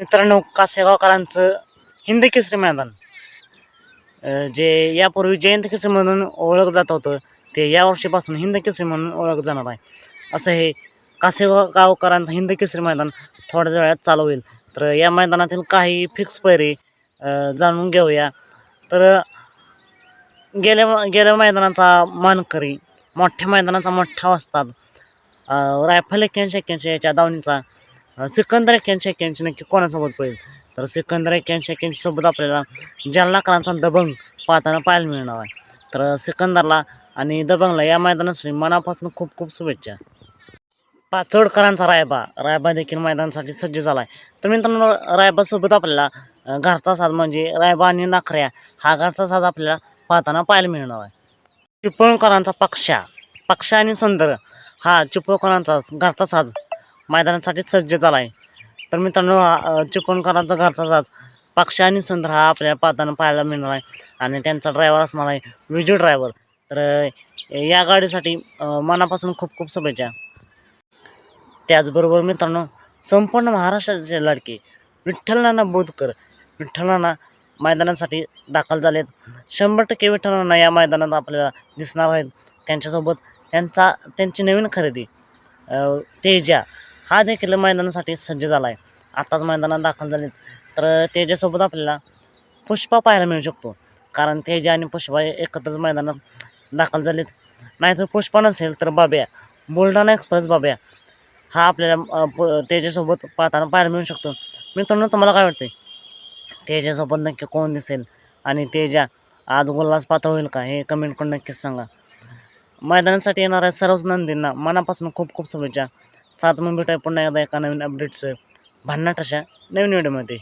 मित्रांनो कासेगावकरांचं हिंद केसरी मैदान. जे यापूर्वी जयंत केसरी म्हणून ओळख जात होतं ते यावर्षीपासून हिंद केसरी म्हणून ओळख जाणार आहे. असं हे कासेगाव गावकरांचं हिंद केसरी मैदान थोड्याच वेळात चालू होईल. तर या मैदानातील काही फिक्स पैरी जाणून घेऊया. तर गेल्या गेल्या मैदानाचा मानकरी मोठ्या मैदानाचा मोठा वाजतात रायफल एक्क्याऐंशी एक्क्याऐंशी याच्या दावणीचा सिकंदर एक्क्याऐंशी एक्क्याऐंशी नक्की कोणासोबत पडेल तर सिकंदर एक्क्याऐंशी एक्क्याऐंशीसोबत आपल्याला जालनाकरांचा दबंग पाहताना पाहायला मिळणार आहे. तर सिकंदरला आणि दबंगला या मैदानासाठी मनापासून खूप खूप शुभेच्छा. पाचोडकरांचा रायबा रायबा देखील मैदानासाठी सज्ज झाला आहे तर मित्रांनो रायबासोबत आपल्याला घरचा साज म्हणजे रायबा आणि नाखऱ्या हा घरचा साज आपल्याला पाहताना पाहायला मिळणार आहे. चिपळूणकरांचा पक्षा पक्षा आणि सुंदर हा चिपळूणकरांचा घरचा साज. मैदानासाठी सज्ज झाला आहे तर मित्रांनो हा, चिपळूणकरांचा घरचा साज आणि सुंदर हा आपल्या पाहताना पाहायला मिळणार आहे. आणि त्यांचा ड्रायव्हर असणार आहे विजू ड्रायव्हर तर या गाडीसाठी मनापासून खूप खूप शुभेच्छा. त्याचबरोबर मित्रांनो संपूर्ण महाराष्ट्राचे लाडके विठ्ठलनाना बोधकर विठ्ठलनाना मैदानासाठी दाखल झालेत. शंभर टक्के विठ्ठलनाना या मैदानात आपल्याला दिसणार आहेत. त्यांच्यासोबत त्यांचा त्यांची नवीन खरेदी तेजा हा देखील मैदानासाठी सज्ज झाला आहे आत्ताच मैदानात दाखल झाले तर तेजासोबत आपल्याला पुष्पा पाहायला मिळू शकतो. कारण तेजा आणि पुष्पा हे एकत्रच मैदानात दाखल झालेत. नाहीतर पुष्पा नसेल तर बाब्या बुलढाणा एक्सप्रेस बाब्या हा आपल्याला प- तेजासोबत पाहताना पाहायला मिळू शकतो. मित्रांनो तुम्हाला काय वाटते तेजासोबत नक्की कोण दिसेल? आणि तेजा आज उल्हास पात्र होईल का? हे कमेंट करून नक्कीच सांगा. मैदानासाठी येणाऱ्या सर्वच नंदींना मनापासून खूप खूप शुभेच्छा. सात मग भेटाय पुन्हा एकदा एका नवीन अपडेट्स भन्नाट अशा नवीन व्हिडिओमध्ये